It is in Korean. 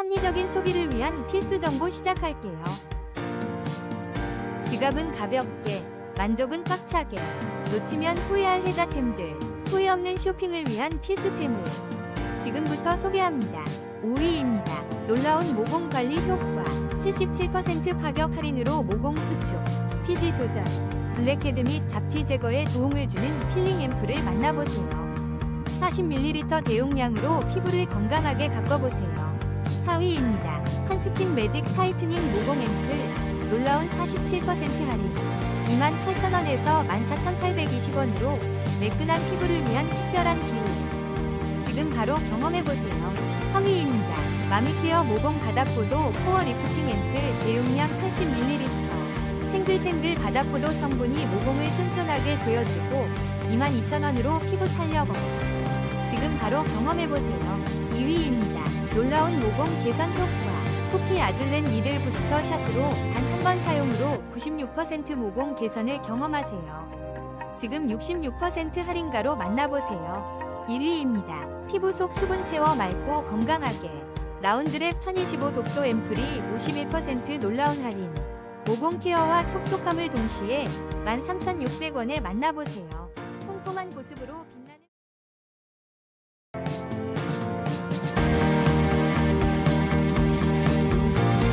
합리적인 소비를 위한 필수 정보 시작할게요. 지갑은 가볍게, 만족은 꽉차게, 놓치면 후회할 혜자템들, 후회 없는 쇼핑을 위한 필수템을 지금부터 소개합니다. 5위입니다. 놀라운 모공 관리 효과, 77% 파격 할인으로 모공 수축, 피지 조절, 블랙헤드 및 잡티 제거에 도움을 주는 필링 앰플을 만나보세요. 40ml 대용량으로 피부를 건강하게 가꿔보세요. 4위입니다. 한스킨 매직 타이트닝 모공 앰플 놀라운 47% 할인 28,000원에서 14,820원으로 매끈한 피부를 위한 특별한 기회 지금 바로 경험해보세요. 3위입니다. 마미케어 모공 바닥포도 코어 리프팅 앰플 대용량 80ml 탱글탱글 바닥포도 성분이 모공을 쫀쫀하게 조여주고 22,000원으로 피부 탄력 업 지금 바로 경험해보세요. 2위입니다. 놀라운 모공 개선 효과. 코피 아줄렌 니들 부스터 샷으로 단 한 번 사용으로 96% 모공 개선을 경험하세요. 지금 66% 할인가로 만나보세요. 1위입니다. 피부 속 수분 채워 맑고 건강하게. 라운드랩 1025 독도 앰플이 51% 놀라운 할인. 모공 케어와 촉촉함을 동시에 13,600원에 만나보세요. 꼼꼼한 보습으로 빛나